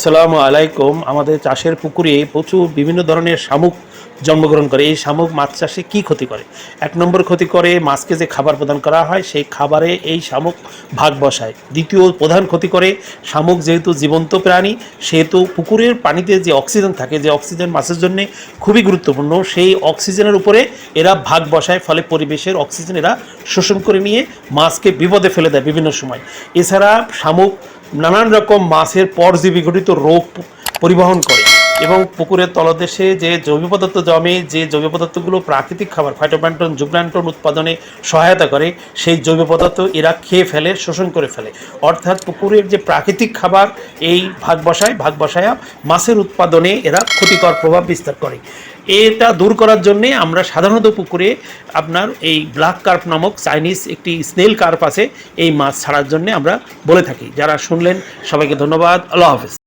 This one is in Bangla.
আসসালামু আলাইকুম। আমাদের চাষের পুকুরে প্রচুর বিভিন্ন ধরনের শামুক জন্মগ্রহণ করে। এই শামুক মাছ চাষে কী ক্ষতি করে? এক নম্বর ক্ষতি করে মাছকে যে খাবার প্রদান করা হয়, সেই খাবারে এই শামুক ভাগ বসায়। দ্বিতীয় প্রধান ক্ষতি করে শামুক যেহেতু জীবন্ত প্রাণী, সেহেতু পুকুরের পানিতে যে অক্সিজেন থাকে, যে অক্সিজেন মাছের জন্য খুবই গুরুত্বপূর্ণ, সেই অক্সিজেনের উপরে এরা ভাগ বসায়, ফলে পরিবেশের অক্সিজেন এরা শোষণ করে নিয়ে মাছকে বিপদে ফেলে দেয় বিভিন্ন সময়। এছাড়া শামুক নানান রকম মাছের পরজীবী ঘটিত রোগ পরিবহন করে এবং পুকুরের তলদেশে যে জৈব পদার্থ জমে, যে জৈব পদার্থগুলো প্রাকৃতিক খাবার ফাইটোপ্ল্যান্টন জুপ্ল্যান্টন উৎপাদনে সহায়তা করে, সেই জৈব পদার্থ এরা খেয়ে ফেলে, শোষণ করে ফেলে। অর্থাৎ পুকুরের যে প্রাকৃতিক খাবার, এই ভাগ বসায়, ভাগ বসায়া মাছের উৎপাদনে এরা ক্ষতিকর প্রভাব বিস্তার করে। এটা দূর করার জন্যে আমরা সাধারণত পুকুরে আপনার এই ব্ল্যাক কার্প নামক চাইনিজ একটি স্নেল কার্প আছে, এই মাছ ছাড়ার জন্যে আমরা বলে থাকি। যারা শুনলেন, সবাইকে ধন্যবাদ। আল্লাহ হাফেজ।